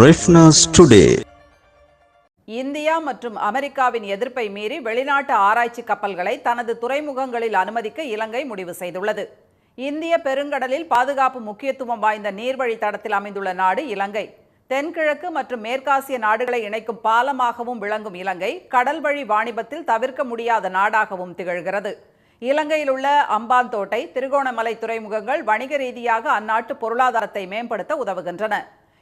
ரெஃப்னஸ் today India மற்றும் அமெரிக்காவின் எதிர்ப்பை மீறி வெளிநாட்டு ஆராய்ச்சி கப்பல்களை தனது துறைமுகங்களில் அனுமதிக்க இலங்கை முடிவு செய்துள்ளது. இந்திய பெருங்கடலில் பாதுகாப்பு முக்கியத்துவம் வாய்ந்த நீர்வழி தடத்தில் அமைந்துள்ள நாடு இலங்கை. தென்கிழக்கு மற்றும் மேற்காசிய நாடுகளை இணைக்கும் பாலமாகவும் விளங்கும் இலங்கை கடல் வழி வாணிபத்தில் தவிர்க்க முடியாத நாடாகவும் திகழ்கிறது. இலங்கையில் உள்ள அம்பாந்தோட்டை திருகோணமலை துறைமுகங்கள் வணிக ரீதியாக அந்நாட்டு பொருளாதாரத்தை மேம்படுத்த உதவுகின்றன.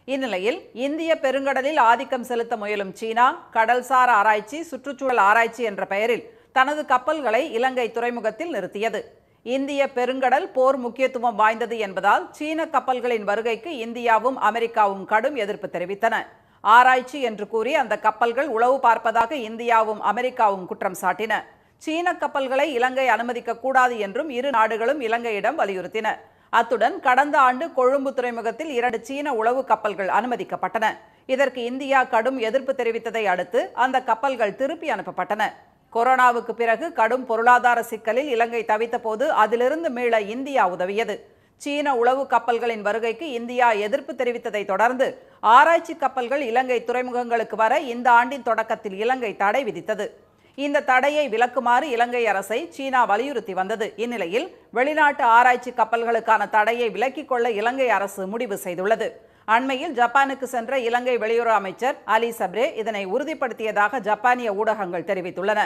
இந்நிலையில் இந்திய பெருங்கடலில் ஆதிக்கம் செலுத்த முயலும் சீனா கடல்சார் ஆராய்ச்சி சுற்றுச்சூழல் ஆராய்ச்சி என்ற பெயரில் தனது கப்பல்களை இலங்கை துறைமுகத்தில் நிறுத்தியது. இந்திய பெருங்கடல் போர் முக்கியத்துவம் வாய்ந்தது என்பதால் சீன கப்பல்களின் வருகைக்கு இந்தியாவும் அமெரிக்காவும் கடும் எதிர்ப்பு தெரிவித்தன. ஆராய்ச்சி என்று கூறி அந்த கப்பல்கள் உளவு பார்ப்பதாக இந்தியாவும் அமெரிக்காவும் குற்றம் சாட்டின. சீன கப்பல்களை இலங்கை அனுமதிக்க கூடாது என்றும் இரு நாடுகளும் இலங்கையிடம் வலியுறுத்தின. அத்துடன் கடந்த ஆண்டு கொழும்பு துறைமுகத்தில் இரண்டு சீன உளவு கப்பல்கள் அனுமதிக்கப்பட்டன. இதற்கு இந்தியா கடும் எதிர்ப்பு தெரிவித்ததை அடுத்து அந்த கப்பல்கள் திருப்பி அனுப்பப்பட்டன. கொரோனாவுக்கு பிறகு கடும் பொருளாதார சிக்கலில் இலங்கை தவித்தபோது அதிலிருந்து மீள இந்தியா உதவியது. சீன உளவு கப்பல்களின் வருகைக்கு இந்தியா எதிர்ப்பு தெரிவித்ததை தொடர்ந்து ஆராய்ச்சி கப்பல்கள் இலங்கை துறைமுகங்களுக்கு வர இந்த ஆண்டின் தொடக்கத்தில் இலங்கை தடை விதித்தது. இந்த தடையை விலக்குமாறு இலங்கை அரசை சீனா வலியுறுத்தி வந்தது. இந்நிலையில் வெளிநாட்டு ஆராய்ச்சி கப்பல்களுக்கான தடையை விலக்கிக் கொள்ள இலங்கை அரசு முடிவு செய்துள்ளது. அண்மையில் ஜப்பானுக்கு சென்ற இலங்கை வெளியுறவு அமைச்சர் அலி சப்ரே இதனை உறுதிப்படுத்தியதாக ஜப்பானிய ஊடகங்கள் தெரிவித்துள்ளன.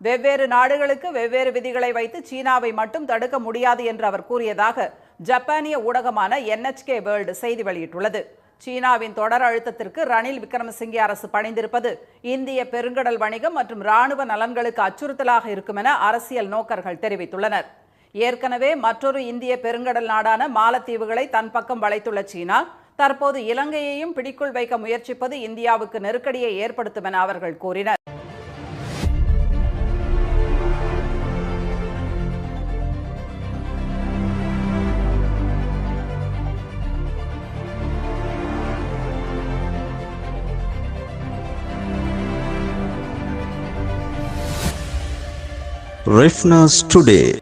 வெவ்வேறு நாடுகளுக்கு வெவ்வேறு விதிகளை வைத்து சீனாவை மட்டும் தடுக்க முடியாது என்று அவர் கூறியதாக ஜப்பானிய ஊடகமான என்எச்கே வேர்ல்டு செய்தி வெளியிட்டுள்ளது. சீனாவின் தொடர் அழுத்தத்திற்கு ரணில் விக்ரமசிங்கே அரசு பணிந்திருப்பது இந்திய பெருங்கடல் வணிகம் மற்றும் ராணுவ நலன்களுக்கு அச்சுறுத்தலாக இருக்கும் என அரசியல் நோக்கர்கள் தெரிவித்துள்ளனர். ஏற்கனவே மற்றொரு இந்திய பெருங்கடல் நாடான மாலத்தீவுகளை தன் பக்கம் வளைத்துள்ள சீனா தற்போது இலங்கையையும் பிடிக்குள் வைக்க முயற்சிப்பது இந்தியாவுக்கு நெருக்கடியை ஏற்படுத்தும் என அவர்கள் கூறினர். ரெஃப்னஸ் டுடே